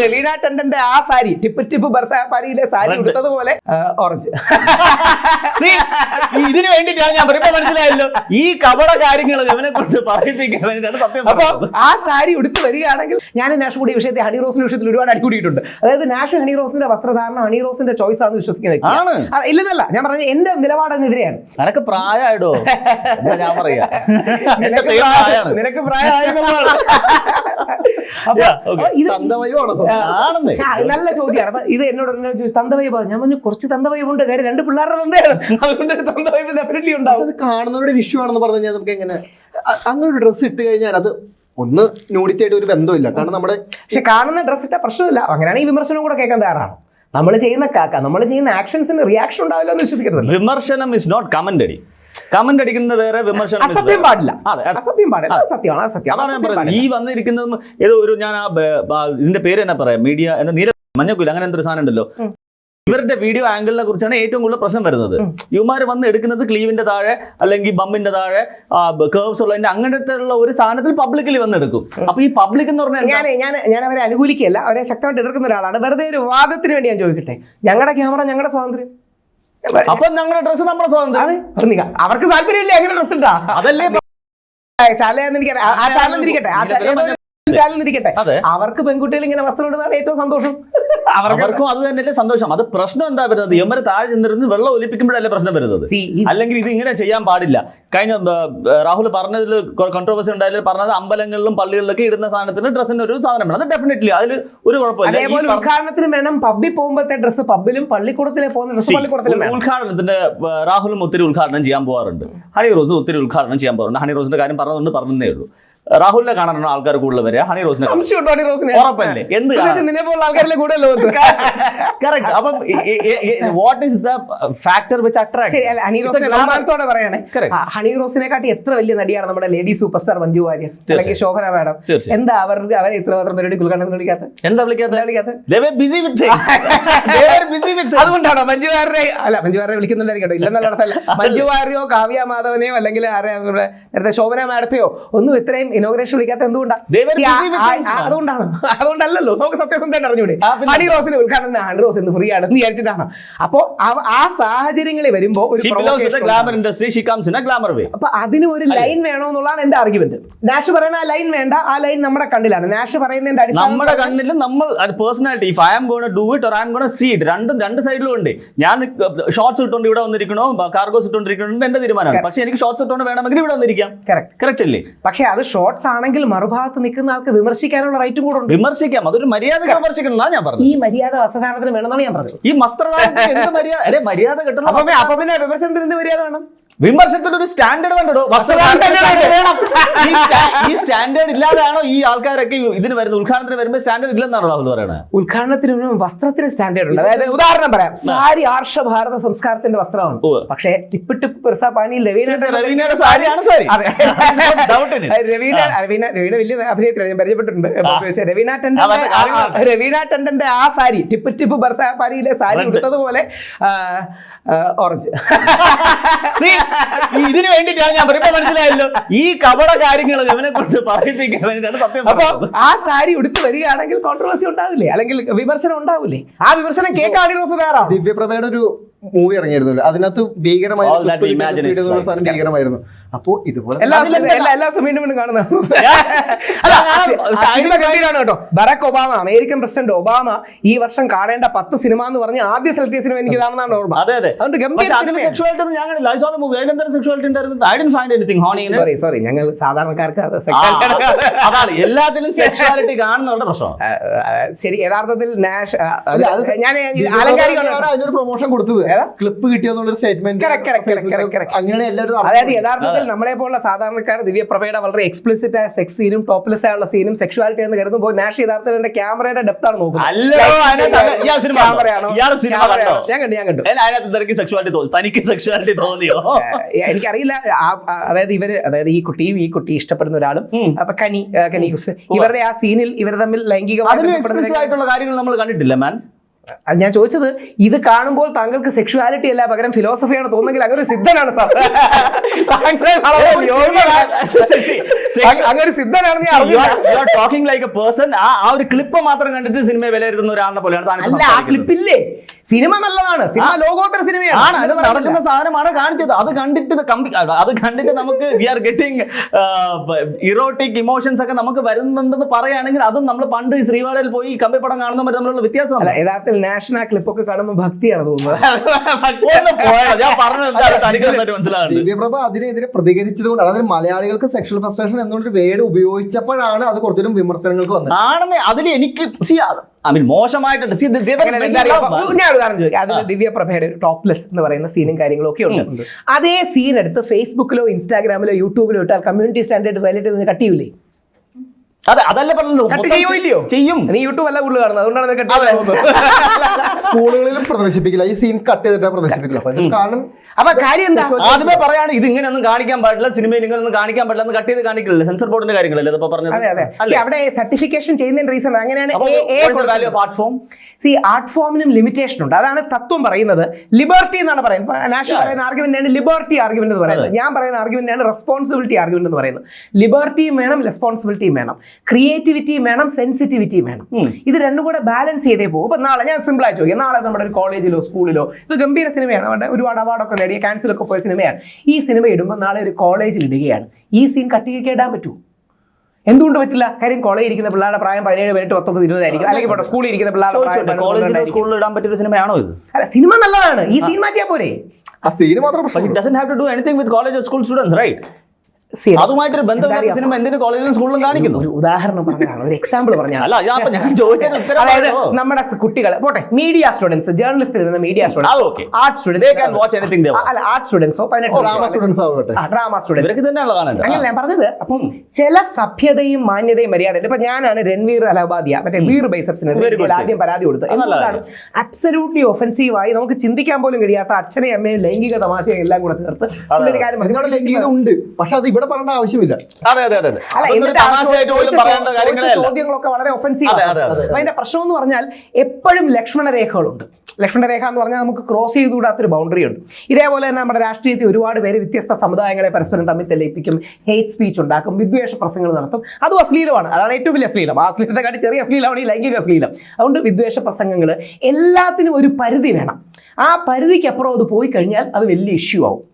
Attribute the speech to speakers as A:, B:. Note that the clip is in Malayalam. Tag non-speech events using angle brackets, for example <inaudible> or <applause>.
A: രവീണ ടണ്ടന്റെ ആ സാരി ടിപ്പ് ടിപ്പ് ബർസാപ്പാരിയിലെ സാരി
B: എടുത്തത്
A: ഉടുത്തതുപോലെ ഓറഞ്ച്
B: ഇതിനു വേണ്ടിട്ടാണ് ഞാൻ പറയുമ്പോ മനസ്സിലായല്ലോ. ഈ കപട കാര്യങ്ങൾ അവനെ കൊണ്ട് പറയിപ്പിക്കാൻ വേണ്ടിയിട്ടാണ് സത്യം
A: അപ്പൊ ആ സാരി ഉടുത്ത് വരികയാണെങ്കിൽ ഞാൻ നാഷ് കൂടിയ വിഷയത്തെ ഹണി റോസിന്റെ വിഷയത്തിൽ ഒരുപാട് അടികൂടിയിട്ടുണ്ട്. അതായത് നാഷ് ഹണി റോസിന്റെ വസ്ത്രധാരണം ഹണി റോസിന്റെ ചോയ്സ് ആണെന്ന് വിശ്വസിക്കുന്നത് ഇല്ലെന്നല്ല ഞാൻ പറഞ്ഞ എന്റെ നിലപാടിനെതിരെയാണ്
B: നിനക്ക് പ്രായമായിടോ? ഞാൻ പറയാ.
A: നിനക്ക്
B: പേര്
A: ഇത്
B: ആണെന്നേ.
A: നല്ല ചോദ്യമാണ്. അപ്പൊ ഇത് എന്നോട് ചോദിച്ചു തന്തവൈബ് ഞാൻ പറഞ്ഞു കുറച്ച് തന്തവൈബ് ഉണ്ട് കാര്യം രണ്ട് പിള്ളേരുടെ തന്തയാണ്. അതുകൊണ്ട് തന്തവൈബ് ഡെഫിനറ്റ്ലി ഉണ്ടാവും.
C: അത് കാണുന്നവരുടെ വിഷു ആണെന്ന് പറഞ്ഞു കഴിഞ്ഞാൽ നമുക്ക് എങ്ങനെ അങ്ങനെ ഒരു ഡ്രസ്സ് ഇട്ട് കഴിഞ്ഞാൽ അത് ഒന്ന് ന്യൂഡിറ്റി ആയിട്ട് ഒരു ബന്ധമില്ല. കാരണം നമ്മുടെ
A: പക്ഷെ കാണുന്ന ഡ്രസ്സ് ഇട്ട പ്രശ്നമില്ല. അങ്ങനെയാണ് ഈ വിമർശനം കൂടെ കേൾക്കാൻ തയ്യാറാണ്. നമ്മൾ ചെയ്യുന്ന കാക്ക നമ്മൾ ചെയ്യുന്ന ആക്ഷൻസിന് റിയാക്ഷൻ ഉണ്ടാവില്ല എന്ന് വിശ്വസിക്കരുത്
B: വിമർശനം ഇസ് നോട്ട് കമന്റ് അടി കമന്റ് അടിക്കുന്നത് വേറെ വിമർശനം അസത്യം
A: അസഭ്യം പാടില്ല. അസഭ്യം പാടില്ല. സത്യമാണ് അത് സത്യം
B: അതാണ് ഞാൻ
A: അസഭ്യം
B: പറയുന്നത്.
A: പാടില്ല.
B: ഈ വന്നിരിക്കുന്നതും ഏതോ ഒരു ഞാൻ ആ ഇതിന്റെ പേര് എന്നാ പറയാം. മീഡിയ എന്ന നീര മഞ്ഞക്കുല അങ്ങനെ എന്തൊരു സാധനം ഉണ്ടല്ലോ. ഇവരുടെ വീഡിയോ ആംഗിളിനെ കുറിച്ചാണ് ഏറ്റവും കൂടുതൽ പ്രശ്നം വരുന്നത്.
A: ഉം.
B: വന്ന് എടുക്കുന്നത് ക്ലീവിന്റെ താഴെ അല്ലെങ്കിൽ ബമ്മിന്റെ താഴെ കേർവ്സ് ഉള്ളതിന്റെ അങ്ങനത്തെ ഉള്ള ഒരു സാധനത്തിൽ പബ്ലിക്കലി വന്ന് എടുക്കും. അപ്പൊ ഈ പബ്ലിക് എന്ന് പറഞ്ഞാൽ
A: ഞാൻ ഞാൻ ഞാൻ അവരെ അനുകൂലിക്കുകയല്ല. അവരെ ശക്തമായിട്ട് എതിർക്കുന്ന ഒരാളാണ്. വെറുതെ ഒരു വാദത്തിന് വേണ്ടി ഞാൻ ചോദിക്കട്ടെ? ഞങ്ങളുടെ ക്യാമറ ഞങ്ങളുടെ സ്വാതന്ത്ര്യം.
B: അപ്പൊ ഞങ്ങളുടെ ഡ്രസ്സ് നമ്മുടെ സ്വാതന്ത്ര്യം.
A: അവർക്ക് താല്പര്യമില്ല എങ്ങനെ ഡ്രസ് ഉണ്ടാ
B: അതല്ലേ
A: ചാലയെന്ന് എനിക്കറിയാം ആ- ആ അവർക്ക് പെൺകുട്ടികൾ ഇങ്ങനെ വസ്ത്രം ഇടുന്നതാണ് ഏറ്റവും സന്തോഷം. അവർക്ക്
B: അത് തന്നെയല്ലേ സന്തോഷം. അത് പ്രശ്നം എന്താ വരുന്നത്? യമ്മര് താഴെ ചെന്നിരുന്ന് വെള്ളം ഒലിപ്പിക്കുമ്പോഴല്ലേ പ്രശ്നം വരുന്നത്? അല്ലെങ്കിൽ ഇത് ഇങ്ങനെ ചെയ്യാൻ പാടില്ല. കഴിഞ്ഞ രാഹുൽ പറഞ്ഞതിൽ കോൺട്രവേഴ്സി ഉണ്ടായാലും പറഞ്ഞത് അമ്പലങ്ങളിലും പള്ളികളിലൊക്കെ ഇടുന്ന സാധനത്തിന് ഡ്രസ്സിന് ഒരു സാധനം വേണം അത് ഡെഫിനറ്റ്ലി അതിൽ ഒരു കുഴപ്പമില്ല.
A: അതേപോലെ ഉദ്ഘാടനത്തിന് വേണം. പബ്ബിൽ പോകുമ്പോഴത്തെ ഡ്രസ്സ് പബ്ബിലും പള്ളിക്കൂടത്തിലെ പോകുന്ന ഡ്രസ്സ് പള്ളിക്കൂടത്തിലും
B: ഉദ്ഘാടനത്തിന്റെ രാഹുലും ഒത്തിരി ഉദ്ഘാടനം ചെയ്യാൻ പോകാറുണ്ട് ഹണി റോസും ഒത്തിരി ഉദ്ഘാടനം ചെയ്യാൻ പോകാറുണ്ട് ഹണി റോസിന്റെ കാര്യം പറഞ്ഞതുകൊണ്ട് പറഞ്ഞതേ ഉള്ളൂ. രാഹുലിനെ കാണാനാണ് ആൾക്കാർ കൂടുതൽ വരിക. ഹണി റോസിനെ
A: ഹണി റോസിന്?
B: ഉറപ്പല്ലേ? എന്ത്
A: നിന്നെ പോലുള്ള ആൾക്കാരിലെ കൂടുതൽ
B: കറക്റ്റ് അപ്പം what is the factor which attract
A: honey റോസിനെ പറയണേ. ഹണി റോസിനെ കാട്ടി എത്ര വലിയ നടിയാണ് നമ്മുടെ lady super star Manju Warrier? അല്ലെങ്കിൽ ശോഭന മാഡം? എന്താ അവർക്ക് അവരെ ഇത്ര മാത്രം പരിപാടി ഉദ്ഘാടനം വിളിക്കാത്ത
B: എന്താ വിളിക്കാത്ത
A: വിളിക്കാത്ത അതുകൊണ്ടാണോ? മഞ്ജു വാര്യരെ അല്ല മഞ്ജു വാര്യരെ വിളിക്കുന്നുണ്ടായിരിക്കും ഇല്ല ഇല്ലെന്നുള്ള അർത്ഥമല്ല <laughs> മഞ്ജു വാര്യോ കാവ്യ മാധവനെയോ അല്ലെങ്കിൽ ആരെയോ നമ്മുടെ നേരത്തെ ശോഭന മാഡത്തെയോ ഒന്നും ഇത്രയും ഇനോഗ്രേഷൻ വിളിക്കാത്ത
B: എന്തുകൊണ്ടാണ്.
A: അതുകൊണ്ടാണ്. അതുകൊണ്ടല്ലോ നമുക്ക് സത്യസന്ധമായിട്ട് അറിഞ്ഞൂടെ. ഹണി റോസിന് ഉദ്ഘാടനം ഹണി റോസ് എന്ന് ഫ്രീ ആണെന്ന് വിചാരിച്ചിട്ടാണ്. അപ്പോ ആ സാഹചര്യങ്ങളിൽ വരുമ്പോ ഒരു
B: She belongs to the
A: provocation
B: glamour
A: ഉണ്ടാവും.
B: industry. She comes in a glamour way.
A: അപ്പൊ അതിന് ഒരു ലൈൻ വേണമെന്നുള്ളതാണ് എന്റെ ആർഗ്യുമെന്റ് നാഷ് പറയുന്ന ആ ലൈൻ വേണ്ട ആ ലൈൻ നമ്മുടെ കണ്ണിലാണ്. നാഷ് പറയുന്നതിന്റെ അടിസ്ഥാനം
B: നമ്മുടെ കണ്ണിൽ നമ്മൾ അത് personality if I am gonna do it or I am gonna see it രണ്ടും രണ്ട് സൈഡിലും ഉണ്ട്. ഞാൻ ഷോർട്സ് ഇട്ടുകൊണ്ട് ഇവിടെ വന്നിരിക്കണോ? കാർഗോസ് ഇട്ടുകൊണ്ടിരിക്കണോ എന്റെ തീരുമാനമാണ്. പക്ഷെ എനിക്ക് ഷോർട്സ് ഇട്ടുകൊണ്ട് വേണമെങ്കിൽ ഇവിടെ വന്നിരിക്കാം.
A: കറക്റ്റ്
B: കറക്റ്റ് അല്ലേ?
A: പക്ഷെ അത് ഷോർട്സ് ആണെങ്കിൽ മറുഭാഗത്ത് നിൽക്കുന്ന ആൾക്ക് വിമർശിക്കാനുള്ള റൈറ്റും കൂടെ ഉണ്ട്.
B: വിമർശിക്കാം. അതൊരു മര്യാദ വിമർശിക്കണം ഞാൻ പറഞ്ഞത്.
A: ഈ മര്യാദ വസ്ത്രധാരണത്തിന് വേണമെന്നാണ് ഞാൻ പറഞ്ഞത്.
B: ഈ വസ്ത്രധാരണത്തിന് എന്ത് മര്യാദ മര്യാദ കിട്ടണം.
A: അപ്പൊ പിന്നെ വിമർശനത്തിന് എന്ത് മര്യാദ വേണം?
B: വിമർശനത്തിന് ഒരു സ്റ്റാൻഡേർഡ് വേണ്ടോ. ഈ സ്റ്റാൻഡേർഡ് ഇല്ലാതെയാണോ ഈ ആൾക്കാരൊക്കെ ഇതിന് വരുന്നത്? ഉദ്ഘാടനത്തിന് വരുമ്പോൾ സ്റ്റാൻഡേർഡ് ഇല്ലെന്നാണോ രാഹുൽ പറയുന്നത്
A: ഉദ്ഘാടനത്തിന് വസ്ത്രത്തിന് സ്റ്റാൻഡേർഡ് ഉണ്ട്. അതായത് ഉദാഹരണം പറയാം. സാരി ആർഷ ഭാരത സംസ്കാരത്തിന്റെ വസ്ത്രമാണ്. പക്ഷെ ടിപ്പ് ടിപ്പ് പെർസ പാനി
B: രവീനാട്ടന്റെ സാരിയാണ് സാരി. <laughs>
A: വലിയ അഭിനയത്തിലാണ്. ഞാൻ പരിചയപ്പെട്ടിട്ടുണ്ട്. ടണ്ടന്റെ ആ- ടണ്ടന്റെ സാരി ടിപ്പ് ടിപ്പ് പെർസ പാനിയിലെ സാരി. ഉടുത്തതുപോലെ ഓറഞ്ച്. <laughs> <laughs>
B: ഇതിന് വേണ്ടിട്ടാണ് ഞാൻ പറയുമ്പോ മനസ്സിലായല്ലോ. ഈ കപട കാര്യങ്ങൾ ഇവനെ കൊണ്ട് പറയിപ്പിക്കാൻ വേണ്ടിയിട്ടാണ് സത്യം
A: അപ്പൊ ആ സാരി ഉടുത്ത് വരികയാണെങ്കിൽ കോൺട്രവേഴ്സി ഉണ്ടാവില്ലേ? അല്ലെങ്കിൽ വിമർശനം ഉണ്ടാവില്ലേ? ആ വിമർശനം കേൾക്കാൻ തയ്യാറാണ്
C: ദിവ്യപ്രഭയുടെ ഒരു മൂവി ഇറങ്ങിയിരുന്നല്ലോ. അതിനകത്ത്
B: ഭീകരമായിരുന്നു.
C: ഭീകരമായിരുന്നു. അപ്പോ ഇതുപോലെ
A: എല്ലാ ദിവസവും വീണ്ടും വീണ്ടും കേട്ടോ. Barack Obama American president Obama ഈ വർഷം കാണേണ്ട പത്ത് സിനിമ എന്ന് പറഞ്ഞ ആദ്യ സെലക്ട് സിനിമ എനിക്ക് ഇതാണെന്നാണ് ഓർമ്മ.
B: അതെ അതെ.
A: അതുകൊണ്ട് ഗംഭീര
B: സെക്ഷുവാലിറ്റി ഞാൻ കണ്ടില്ല ഐ സോ ദ മൂവി അതിലെന്താ സെക്ഷുവാലിറ്റി ഉണ്ടായിരുന്നു I D find anything horny
A: sorry sorry ഞങ്ങൾ സാധാരണക്കാർക്ക് അത്
B: അതാണ്. എല്ലാത്തിലും സെക്ഷുവാലിറ്റി <laughs> കാണുന്നവരുടെ പ്രശ്നം
A: ശരി യഥാർത്ഥത്തിൽ നാഷ് ഞാൻ
C: അതിനൊരു പ്രൊമോഷൻ കൊടുത്തത്? ക്ലിപ്പ് കിട്ടിയെന്നുള്ളൊരു സ്റ്റേറ്റ്മെന്റ്. അങ്ങനെയാണ് എല്ലാവരും
A: അതായത് യഥാർത്ഥത്തിൽ നമ്മളെ പോലുള്ള സാധാരണക്കാർ ദിവ്യപ്രഭയുടെ വളരെ എക്സ്പ്ലിസിറ്റ് ആയ സെക്സ് സീനും ടോപ്ലെസ് ആയുള്ള സീനും സെക്ഷുവാലിറ്റി എന്ന് കരുതുമ്പോൾ നാഷ് യഥാർത്ഥത്തിൽ എന്റെ ക്യാമറയുടെ ഡെപ്ത് ആണ് നോക്കുന്നത്? ഞാൻ കണ്ടു ഞാൻ കണ്ടു.
B: സെക്ഷുവാലിറ്റി തോന്നി. തനിക്ക് സെക്ഷുവാലിറ്റി തോന്നിയോ?
A: ഏഹ് എനിക്കറിയില്ല. അതായത് ഇവർ അതായത് ഈ കുട്ടിയും ഈ കുട്ടി ഇഷ്ടപ്പെടുന്ന ഒരാളും. അപ്പൊ കനി കനി ഇവരുടെ ആ സീനിൽ ഇവർ തമ്മിൽ
B: ലൈംഗികമായിട്ടുള്ള കാര്യങ്ങൾ നമ്മൾ കണ്ടിട്ടില്ല മാൻ
A: ഞാൻ ചോദിച്ചത് ഇത് കാണുമ്പോൾ താങ്കൾക്ക് സെക്ഷുവാലിറ്റി അല്ല പകരം ഫിലോസഫിയാണ് തോന്നുന്നെങ്കിൽ അങ്ങനെ സിദ്ധനാണ് സാർ. അങ്ങനെ സിദ്ധനാണെന്ന്.
B: ടോക്കിംഗ് ലൈക്ക് എ പേഴ്സൺ ആ ആ ഒരു ക്ലിപ്പ് മാത്രം കണ്ടിട്ട് സിനിമയെ വിലയിരുത്തുന്ന ഒരാളെ പോലെയാണ്
A: അല്ല ആ. ക്ലിപ്പില്ലേ സിനിമ നല്ലതാണ്. സിനിമ ലോകോത്തര സിനിമയാണ്.
B: അത് നടക്കുന്ന സാധനമാണ് കാണിച്ചത്. അത് കണ്ടിട്ട് കമ്പി അത് കണ്ടിട്ട് നമുക്ക് we are getting erotic emotions ഒക്കെ നമുക്ക് വരുന്നുണ്ടെന്ന് പറയുകയാണെങ്കിൽ അതും നമ്മൾ പണ്ട് ശ്രീവാടയിൽ പോയി കമ്പിപ്പടം കമ്പി പടം കാണുന്നവർ തമ്മിലുള്ള വ്യത്യാസം
A: അല്ല യഥാർത്ഥത്തിൽ നാഷണൽ ക്ലിപ്പൊക്കെ കാണുമ്പോൾ ഭക്തിയാണ് തോന്നുന്നത്. <laughs>
C: ദിവ്യപ്രഭ അതിനെതിരെ പ്രതികരിച്ചത് കൊണ്ടാണ്. അതായത് മലയാളികൾക്ക് സെക്ഷൽ ഫ്രസ്ട്രേഷൻ എന്നുള്ളൊരു വേർഡ് ഉപയോഗിച്ചപ്പോഴാണ് അത് കുറച്ചുകൂടി വിമർശനങ്ങൾക്ക് വന്നത്.
B: ആണെന്ന് അതിൽ എനിക്ക് സി ഐ മീൻ മോശമായിട്ടുണ്ട്.
A: ഞാൻ ഉദാഹരണം ചോദിക്കാം. അതിൽ ദിവ്യപ്രഭയുടെ ഒരു ടോപ്ലെസ് എന്ന് പറയുന്ന സീനും കാര്യങ്ങളും ഒക്കെ ഉണ്ട്. അതേ സീൻ എടുത്ത് ഫേസ്ബുക്കിലോ ഇൻസ്റ്റാഗ്രാമിലോ യൂട്യൂബിലോ ഇട്ടാൽ കമ്മ്യൂണിറ്റി സ്റ്റാൻഡേർഡ് വയലേറ്റ് കട്ടിയില്ലേ കട്ട് ചെയ്യൂലേ?
B: അതെ അതല്ല മൊത്തം
A: ചെയ്യോ ഇല്ലയോ?
B: ചെയ്യും.
A: നീ യൂട്യൂബ് അല്ല കൂടുതൽ കാണുന്നത്. അതുകൊണ്ടാണ് കട്ട് ചെയ്യുന്നത്. <laughs>
C: സ്കൂളുകളിലും പ്രദർശിപ്പിക്കില്ല. ഈ സീൻ കട്ട് ചെയ്തിട്ട് പ്രദർശിപ്പിക്കില്ല. അപ്പൊ കാരണം
A: അപ്പൊ കാര്യം എന്താ?
B: ആദ്യമേ പറയാണ് ഇത് ഇങ്ങനെയൊന്നും കാണിക്കാൻ പാടില്ല സിനിമയിൽ ഇങ്ങനെയൊന്നും കാണിക്കാൻ പാടില്ല എന്ന് കട്ട് ചെയ്ത് കാണിക്കില്ല സെൻസർ ബോർഡിന്റെ കാര്യങ്ങളല്ലേ ഇതിപ്പോ പറഞ്ഞത്?
A: അതെ അതെ. See, അവിടെ സർട്ടിഫിക്കേഷൻ ചെയ്യുന്നതിന് റീസൺ അങ്ങനെയാണ്
B: ആർട്ട് ഫോം
A: സി ആർട്ട് ഫോമിനും ലിമിറ്റേഷൻ ഉണ്ട്. അതാണ് തത്വം പറയുന്നത്. ലിബർട്ടി എന്നാണ് പറയുന്നത്. നാഷണൽ പറയുന്ന ആർഗ്യുമെന്റ് ആണ് ലിബർട്ടി ആർഗ്യുമെന്റ് എന്ന് പറയുന്നത്. ഞാൻ പറയുന്ന ആർഗ്യുമെന്റ് ആണ് റെസ്പോൺസിബിലിറ്റി ആർഗ്യുമെന്റ് എന്ന് പറയുന്നത്. ലിബർട്ടിയും വേണം റെസ്പോൺസിബിലിറ്റിയും വേണം. ക്രിയേറ്റിവിറ്റിയും വേണം സെൻസിറ്റിവിറ്റിയും വേണം. ഇത് രണ്ടും കൂടെ ബാലൻസ് ചെയ്തേ പോകും ഇപ്പൊ നാളെ ഞാൻ സിമ്പിൾ ആയിട്ട് ചോദിക്കാം. നാളെ നമ്മുടെ ഒരു കോളേജിലോ സ്കൂളിലോ ഇത് ഗംഭീര സിനിമയാണ് അവിടെ ഒരുപാട് അവാർഡൊക്കെ നേടിയ ക്യാൻസലൊക്കെ പോയ സിനിമയാണ് ഈ സിനിമ ഇടുമ്പോൾ നാളെ ഒരു കോളേജിൽ ഇടുകയാണ്. ഈ സീൻ കട്ടിയൊക്കെ ഇടാൻ പറ്റൂ. എന്തുകൊണ്ട് പറ്റില്ല? കാര്യം കോളേജിൽ ഇരിക്കുന്ന പിള്ളേരുടെ പ്രായം പതിനേഴ് പതിനെട്ട് പത്തൊമ്പത് ഇരുപതായിരിക്കും അല്ലെങ്കിൽ പോട്ടെ സ്കൂളിൽ ഇരിക്കുന്ന പിള്ളേരുടെ
B: കോളേജിലോ ഇടാൻ പറ്റിയ സിനിമയാണോ ഇത്?
A: അല്ല സിനിമ നല്ലതാണ്. ഈ സീൻ മാറ്റിയാ പോരെ.
C: ആ സീൻ മാത്രം
B: doesn't have
C: to
B: doesn't with college school students college അതുമായിട്ടൊരു ബന്ധമില്ലാത്ത സിനിമ എന്തിനു കോളേജിലും സ്കൂളിലും കാണിക്കുന്നു?
A: ഒരു ഉദാഹരണം പറഞ്ഞതാണ്. ഒരു എക്സാമ്പിൾ പറഞ്ഞാണ്.
B: അല്ല ഞാൻ ഞാൻ ചോദിച്ചത് ഉത്തരം
A: അതായത് നമ്മുടെ കുട്ടികൾ പോട്ടെ മീഡിയ സ്റ്റുഡൻസ് ജേർണലിസ്റ്റ് നിന്ന് മീഡിയ സ്റ്റുഡൻസ്. ആർട്ട് സ്റ്റുഡൻസ് അല്ല ആർട്ട് സ്റ്റുഡൻസോ പതിനെട്ട്
C: ഡ്രാമ സ്റ്റുഡൻസ്
A: അങ്ങനെ ഞാൻ പറഞ്ഞത് അപ്പം ചില സഭ്യതയും മാന്യതയും മര്യാദ ഇപ്പൊ ഞാനാണ് രൺവീർ അലഹബാദിയ മറ്റേ വീർ ബൈസപ്സിന് ആദ്യം പരാതി കൊടുത്തത്.
B: അബ്സലൂട്ട്ലി ഒഫൻസീവ്
A: ആയി അബ്സല്യൂട്ട്ലി ഒഫൻസീവായി നമുക്ക് ചിന്തിക്കാൻ പോലും കഴിയാത്ത അച്ഛനെയും അമ്മയും ലൈംഗിക തമാശയും എല്ലാം കൂടെ ചേർത്ത് ഒരു കാര്യം പറഞ്ഞു.
C: നിങ്ങളുടെ ഉണ്ട്. പക്ഷെ അത് ഇവിടെ പറയേണ്ട ആവശ്യമില്ല.
B: അതെ അതെ അതെ
A: ചോദ്യങ്ങളൊക്കെ വളരെ ഒഫൻസീവ്
B: അതെ, അതെ, അതെ.
A: അതിന്റെ പ്രശ്നം എന്ന് പറഞ്ഞാൽ എപ്പോഴും ലക്ഷ്മണരേഖകളുണ്ട് ലക്ഷ്മണരേഖ ലക്ഷ്മണ രേഖ എന്ന് പറഞ്ഞാൽ നമുക്ക് ക്രോസ് ചെയ്തുകൂടാത്തൊരു ബൗണ്ടറി ഉണ്ട്. ഇതേപോലെ തന്നെ നമ്മുടെ രാഷ്ട്രീയത്തിൽ ഒരുപാട് പേര് വ്യത്യസ്ത സമുദായങ്ങളെ പരസ്പരം തമ്മിൽ തെളിയിപ്പിക്കും ഹേറ്റ് സ്പീച്ച് ഉണ്ടാക്കും വിദ്വേഷ പ്രസംഗങ്ങൾ നടത്തും. അതും അശ്ലീലമാണ്. അതാണ് ഏറ്റവും വലിയ അശ്ലീലം. ആ അശ്ലീലത്തെക്കാട്ടി ചെറിയ അശ്ലീലമാണ് ഈ ലൈംഗിക അശ്ലീലം. അതുകൊണ്ട് വിദ്വേഷ പ്രസംഗങ്ങൾ എല്ലാത്തിനും ഒരു പരിധി വേണം. ആ പരിധിക്കപ്പുറം അത് പോയി കഴിഞ്ഞാൽ അത് വലിയ ഇഷ്യൂ ആവും.